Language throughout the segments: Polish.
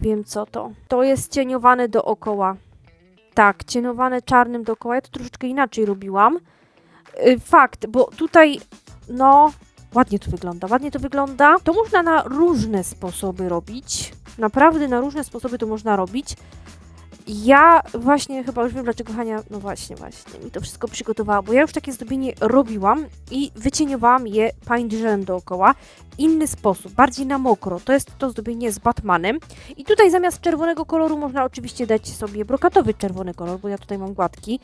Wiem co to. To jest cieniowane dookoła. Tak, cieniowane czarnym dookoła. Ja to troszeczkę inaczej robiłam. Y, Fakt, bo tutaj, no, ładnie to wygląda. Ładnie to wygląda. To można na różne sposoby robić. Naprawdę na różne sposoby to można robić. Ja właśnie chyba już wiem, dlaczego Hania, no właśnie, właśnie, mi to wszystko przygotowała, bo ja już takie zdobienie robiłam i wycieniowałam je paint żelem dookoła. Inny sposób, bardziej na mokro, to jest to zdobienie z Batmanem. I tutaj zamiast czerwonego koloru można oczywiście dać sobie brokatowy czerwony kolor, bo ja tutaj mam gładki.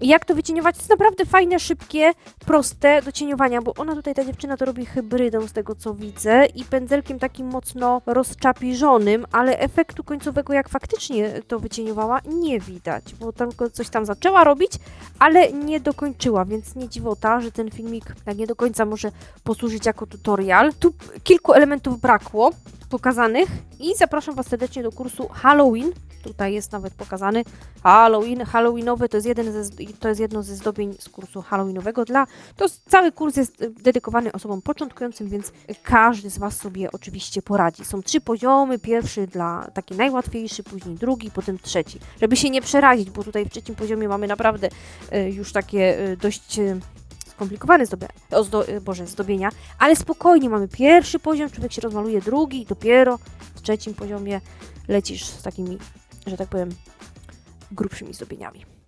Jak to wycieniować? To jest naprawdę fajne, szybkie, proste do cieniowania, bo ona tutaj, ta dziewczyna to robi hybrydę z tego co widzę i pędzelkiem takim mocno rozczapiżonym, ale efektu końcowego jak faktycznie to wycieniowała nie widać, bo tam coś tam zaczęła robić, ale nie dokończyła, więc nie dziwota, że ten filmik tak nie do końca może posłużyć jako tutorial. Tu kilku elementów brakło pokazanych i zapraszam Was serdecznie do kursu Halloween. Tutaj jest nawet pokazany Halloween, Halloweenowy to jest, jeden ze, to jest jedno ze zdobień z kursu Halloweenowego. Dla, to cały kurs jest y, dedykowany osobom początkującym, więc każdy z Was sobie oczywiście poradzi. Są trzy poziomy, pierwszy dla taki najłatwiejszy, później drugi, potem trzeci. Żeby się nie przerazić, bo tutaj w trzecim poziomie mamy naprawdę y, już takie y, dość skomplikowane zdobia, ozdo, y, Boże, zdobienia, ale spokojnie mamy pierwszy poziom, człowiek się rozmaluje drugi dopiero w trzecim poziomie lecisz z takimi, że tak powiem, grubszymi zdobieniami.